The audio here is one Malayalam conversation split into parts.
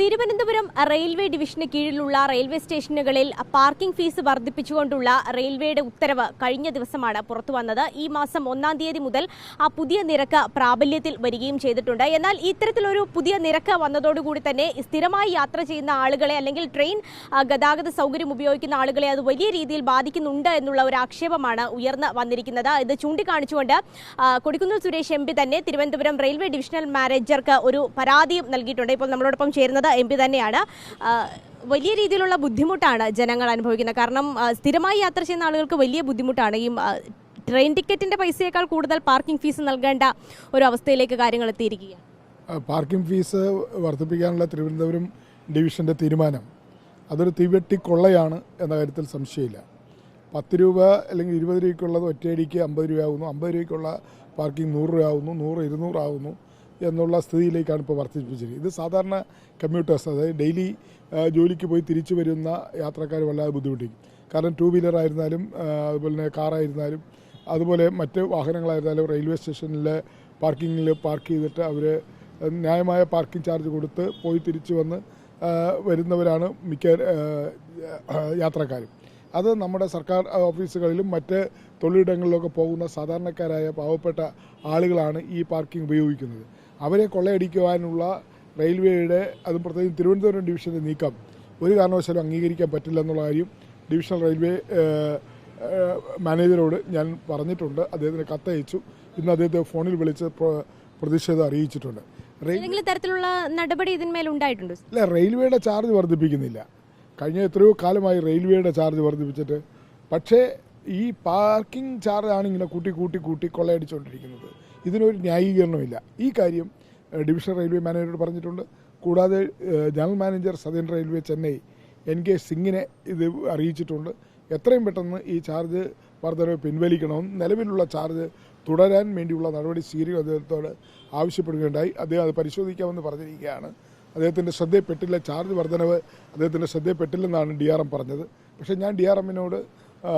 തിരുവനന്തപുരം റെയിൽവേ ഡിവിഷന് കീഴിലുള്ള റെയിൽവേ സ്റ്റേഷനുകളിൽ പാർക്കിംഗ് ഫീസ് വർദ്ധിപ്പിച്ചുകൊണ്ടുള്ള റെയിൽവേയുടെ ഉത്തരവ് കഴിഞ്ഞ ദിവസമാണ് പുറത്തുവന്നത് ഈ മാസം ഒന്നാം തീയതി മുതൽ ആ പുതിയ നിരക്ക് പ്രാബല്യത്തിൽ വരികയും ചെയ്തിട്ടുണ്ട്. എന്നാൽ ഇത്തരത്തിലൊരു പുതിയ നിരക്ക് വന്നതോടുകൂടി തന്നെ സ്ഥിരമായി യാത്ര ചെയ്യുന്ന ആളുകളെ അല്ലെങ്കിൽ ട്രെയിൻ ഗതാഗത സൗകര്യം ഉപയോഗിക്കുന്ന ആളുകളെ അത് വലിയ രീതിയിൽ ബാധിക്കുന്നുണ്ട് എന്നുള്ള ഒരു ആക്ഷേപമാണ് ഉയർന്നു വന്നിരിക്കുന്നത്. ഇത് ചൂണ്ടിക്കാണിച്ചുകൊണ്ട് കൊടിക്കുന്നിൽ സുരേഷ് എം തന്നെ തിരുവനന്തപുരം റെയിൽവേ ഡിവിഷണൽ മാനേജർക്ക് ഒരു പരാതിയും നൽകിയിട്ടുണ്ട്. ഇപ്പോൾ നമ്മളോടൊപ്പം ചേരുന്നത് എം പി തന്നെയാണ്. വലിയ രീതിയിലുള്ള ബുദ്ധിമുട്ടാണ് ജനങ്ങൾ അനുഭവിക്കുന്നത്. കാരണം സ്ഥിരമായി യാത്ര ചെയ്യുന്ന ആളുകൾക്ക് വലിയ ബുദ്ധിമുട്ടാണ്. ഈ ട്രെയിൻ ടിക്കറ്റിന്റെ പൈസയേക്കാൾ കൂടുതൽ പാർക്കിംഗ് ഫീസ് നൽകേണ്ട ഒരു അവസ്ഥയിലേക്ക് കാര്യങ്ങൾ എത്തിയിരിക്കുകയാണ്. പാർക്കിംഗ് ഫീസ് വർദ്ധിപ്പിക്കാനുള്ള തിരുവനന്തപുരം ഡിവിഷന്റെ തീരുമാനം. അതൊരു തീവെട്ടി കൊള്ളയാണ് എന്ന കാര്യത്തിൽ സംശയമില്ല. പത്ത് രൂപ അല്ലെങ്കിൽ ഇരുപത് രൂപയ്ക്കുള്ളത് ഒറ്റയടിക്ക് അമ്പത് രൂപയാകുന്നു അമ്പത് രൂപയ്ക്കുള്ള പാർക്കിംഗ് നൂറ് രൂപയാകുന്നു നൂറ് ഇരുന്നൂറാകുന്നു എന്നുള്ള സ്ഥിതിയിലേക്കാണ് ഇപ്പോൾ വർദ്ധിപ്പിച്ചിരിക്കുന്നത്. ഇത് സാധാരണ കമ്മ്യൂട്ടേഴ്സ് അതായത് ഡെയിലി ജോലിക്ക് പോയി തിരിച്ചു വരുന്ന യാത്രക്കാർ വല്ലാതെ ബുദ്ധിമുട്ടിക്കും. കാരണം ടു വീലർ ആയിരുന്നാലും അതുപോലെ തന്നെ കാറായിരുന്നാലും അതുപോലെ മറ്റ് വാഹനങ്ങളായിരുന്നാലും റെയിൽവേ സ്റ്റേഷനിൽ പാർക്കിങ്ങിൽ പാർക്ക് ചെയ്തിട്ട് അവർ ന്യായമായ പാർക്കിംഗ് ചാർജ് കൊടുത്ത് പോയി തിരിച്ചു വന്ന് വരുന്നവരാണ് മിക്ക യാത്രക്കാരും. അത് നമ്മുടെ സർക്കാർ ഓഫീസുകളിലും മറ്റ് തൊഴിലിടങ്ങളിലൊക്കെ പോകുന്ന സാധാരണക്കാരായ പാവപ്പെട്ട ആളുകളാണ് ഈ പാർക്കിംഗ് ഉപയോഗിക്കുന്നത്. അവരെ കൊള്ളയടിക്കുവാനുള്ള റെയിൽവേയുടെ അതും പ്രത്യേകിച്ച് തിരുവനന്തപുരം ഡിവിഷന്റെ നീക്കം ഒരു കാരണവശാലും അംഗീകരിക്കാൻ പറ്റില്ല എന്നുള്ള കാര്യം ഡിവിഷണൽ റെയിൽവേ മാനേജരോട് ഞാൻ പറഞ്ഞിട്ടുണ്ട്. അദ്ദേഹത്തിന് കത്തയച്ചു. ഇന്ന് അദ്ദേഹത്തെ ഫോണിൽ വിളിച്ച് പ്രതിഷേധം അറിയിച്ചിട്ടുണ്ട്. ഏതെങ്കിലും തരത്തിലുള്ള നടപടി ഇതിന്മേൽ ഉണ്ടായിട്ടുണ്ടോ? അല്ല റെയിൽവേയുടെ ചാർജ് വർദ്ധിപ്പിക്കുന്നില്ല. കഴിഞ്ഞ എത്രയോ കാലമായി റെയിൽവേയുടെ ചാർജ് വർദ്ധിപ്പിച്ചിട്ട്. പക്ഷേ ഈ പാർക്കിംഗ് ചാർജാണ് ഇങ്ങനെ കൂട്ടി കൂട്ടി കൂട്ടി കൊള്ളയടിച്ചുകൊണ്ടിരിക്കുന്നത്. ഇതിനൊരു ന്യായീകരണമില്ല. ഈ കാര്യം ഡിവിഷണൽ റെയിൽവേ മാനേജറോട് പറഞ്ഞിട്ടുണ്ട്. കൂടാതെ general manager Southern Railway Chennai N K സിംഗിനെ ഇത് അറിയിച്ചിട്ടുണ്ട്. എത്രയും പെട്ടെന്ന് ഈ ചാർജ് വർധനവ് പിൻവലിക്കണമെന്ന് നിലവിലുള്ള ചാർജ് തുടരാൻ വേണ്ടിയുള്ള നടപടി സ്വീകരിക്കും അദ്ദേഹത്തോട് ആവശ്യപ്പെടുകയുണ്ടായി. അദ്ദേഹം അത് പരിശോധിക്കാമെന്ന് പറഞ്ഞിരിക്കുകയാണ്. അദ്ദേഹത്തിന്റെ ശ്രദ്ധയിൽപ്പെട്ടില്ല ചാർജ് വർധനവ്. അദ്ദേഹത്തിന്റെ ശ്രദ്ധയിൽപ്പെട്ടില്ലെന്നാണ് ഡി ആർ എം പറഞ്ഞത്. പക്ഷേ ഞാൻ ഡി ആർ എമ്മിനോട്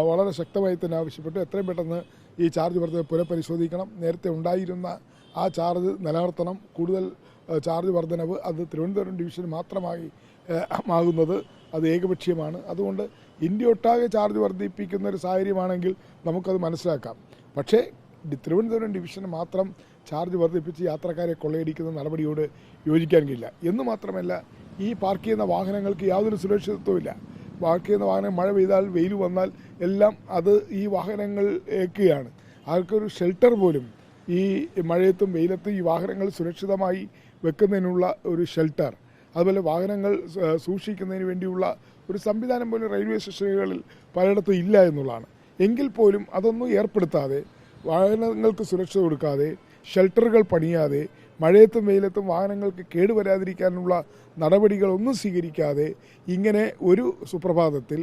വളരെ ശക്തമായി തന്നെ ആവശ്യപ്പെട്ടു. എത്രയും പെട്ടെന്ന് ഈ ചാർജ് വർദ്ധന പുനഃപരിശോധിക്കണം. നേരത്തെ ഉണ്ടായിരുന്ന ആ ചാർജ് നിലനിർത്തണം. കൂടുതൽ ചാർജ് വർധനവ് അത് തിരുവനന്തപുരം ഡിവിഷൻ മാത്രമായി ആകുന്നത് അത് ഏകപക്ഷീയമാണ്. അതുകൊണ്ട് ഇന്ത്യ ഒട്ടാകെ ചാർജ് വർദ്ധിപ്പിക്കുന്ന ഒരു സാഹചര്യമാണെങ്കിൽ നമുക്കത് മനസ്സിലാക്കാം. പക്ഷേ തിരുവനന്തപുരം ഡിവിഷൻ മാത്രം ചാർജ് വർദ്ധിപ്പിച്ച് യാത്രക്കാരെ കൊള്ളയടിക്കുന്ന നടപടിയോട് യോജിക്കാൻ കഴിയില്ല. എന്ന് മാത്രമല്ല ഈ പാർക്ക് ചെയ്യുന്ന വാഹനങ്ങൾക്ക് യാതൊരു സുരക്ഷിതത്വമില്ല പാർക്ക് ചെയ്യുന്ന വാഹനം മഴ പെയ്താൽ വെയിൽ വന്നാൽ എല്ലാം അത് ഈ വാഹനങ്ങൾ ഏക്കുകയാണ് അവർക്കൊരു ഷെൽട്ടർ പോലും ഈ മഴയത്തും വെയിലത്തും ഈ വാഹനങ്ങൾ സുരക്ഷിതമായി വെക്കുന്നതിനുള്ള ഒരു ഷെൽട്ടർ അതുപോലെ വാഹനങ്ങൾ സൂക്ഷിക്കുന്നതിന് വേണ്ടിയുള്ള ഒരു സംവിധാനം പോലും റെയിൽവേ സ്റ്റേഷനുകളിൽ പലയിടത്തും ഇല്ല എന്നുള്ളതാണ്. എങ്കിൽ പോലും അതൊന്നും ഏർപ്പെടുത്താതെ വാഹനങ്ങൾക്ക് സുരക്ഷ കൊടുക്കാതെ ഷെൽട്ടറുകൾ പണിയാതെ മഴയത്തും വെയിലത്തും വാഹനങ്ങൾക്ക് കേടുവരാതിരിക്കാനുള്ള നടപടികളൊന്നും സ്വീകരിക്കാതെ ഇങ്ങനെ ഒരു സുപ്രഭാതത്തിൽ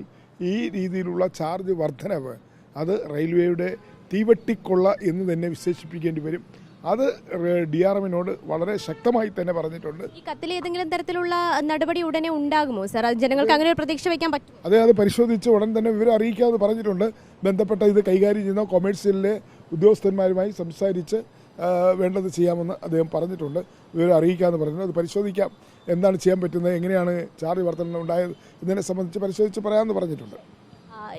ഈ രീതിയിലുള്ള ചാർജ് വർധനവ് അത് റെയിൽവേയുടെ തീവെട്ടിക്കൊള്ള എന്ന് തന്നെ വിശേഷിപ്പിക്കേണ്ടി വരും. അത് ഡി ആർ എമ്മിനോട് വളരെ ശക്തമായി തന്നെ പറഞ്ഞിട്ടുണ്ട്. ഈ കത്തിൽ ഏതെങ്കിലും തരത്തിലുള്ള നടപടി ഉടനെ ഉണ്ടാകുമോ? സാർ ജനങ്ങൾക്ക് അങ്ങനെ ഒരു പ്രതീക്ഷ വെക്കാൻ പറ്റും അതെ അത് പരിശോധിച്ച് ഉടൻ തന്നെ വിവരം അറിയിക്കാമെന്ന് പറഞ്ഞിട്ടുണ്ട്. ബന്ധപ്പെട്ട ഇത് കൈകാര്യം ചെയ്യുന്ന കൊമേഴ്സ്യലിലെ ഉദ്യോഗസ്ഥന്മാരുമായി സംസാരിച്ച് വേണ്ടത് ചെയ്യാമെന്ന് അദ്ദേഹം പറഞ്ഞിട്ടുണ്ട്. വിവരം അറിയിക്കാമെന്ന് പറഞ്ഞിട്ടുണ്ട് അത് പരിശോധിക്കാം. എന്താണ് ചെയ്യാൻ പറ്റുന്നത്? എങ്ങനെയാണ് ചാർജ് വർധന ഉണ്ടായത് എന്നതിനെ സംബന്ധിച്ച് പരിശോധിച്ച് പറയാമെന്ന് പറഞ്ഞിട്ടുണ്ട്.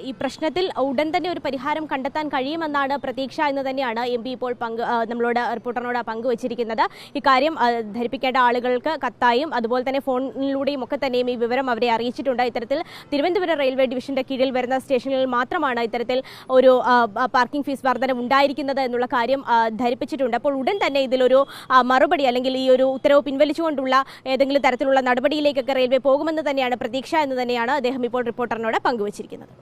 ഈ പ്രശ്നത്തിൽ ഉടൻ തന്നെ ഒരു പരിഹാരം കണ്ടെത്താൻ കഴിയുമെന്നാണ് പ്രതീക്ഷ എന്ന് തന്നെയാണ് എം പി ഇപ്പോൾ പങ്ക് നമ്മളോട് റിപ്പോർട്ടറിനോട് പങ്കുവച്ചിരിക്കുന്നത് ഇക്കാര്യം ധരിപ്പിക്കേണ്ട ആളുകൾക്ക് കത്തായും അതുപോലെ തന്നെ ഫോണിലൂടെയും ഒക്കെ തന്നെയും ഈ വിവരം അവരെ അറിയിച്ചിട്ടുണ്ട്. ഇത്തരത്തിൽ തിരുവനന്തപുരം റെയിൽവേ ഡിവിഷന്റെ കീഴിൽ വരുന്ന സ്റ്റേഷനുകളിൽ മാത്രമാണ് ഇത്തരത്തിൽ ഒരു പാർക്കിംഗ് ഫീസ് വർധന ഉണ്ടായിരിക്കുന്നത് എന്നുള്ള കാര്യം ധരിപ്പിച്ചിട്ടുണ്ട്. അപ്പോൾ ഉടൻ തന്നെ ഇതിലൊരു മറുപടി അല്ലെങ്കിൽ ഈ ഒരു ഉത്തരവ് പിൻവലിച്ചുകൊണ്ടുള്ള ഏതെങ്കിലും തരത്തിലുള്ള നടപടിയിലേക്കൊക്കെ റെയിൽവേ പോകുമെന്ന് തന്നെയാണ് പ്രതീക്ഷ എന്ന് തന്നെയാണ് അദ്ദേഹം ഇപ്പോൾ റിപ്പോർട്ടറിനോട് പങ്കുവച്ചിരിക്കുന്നത്.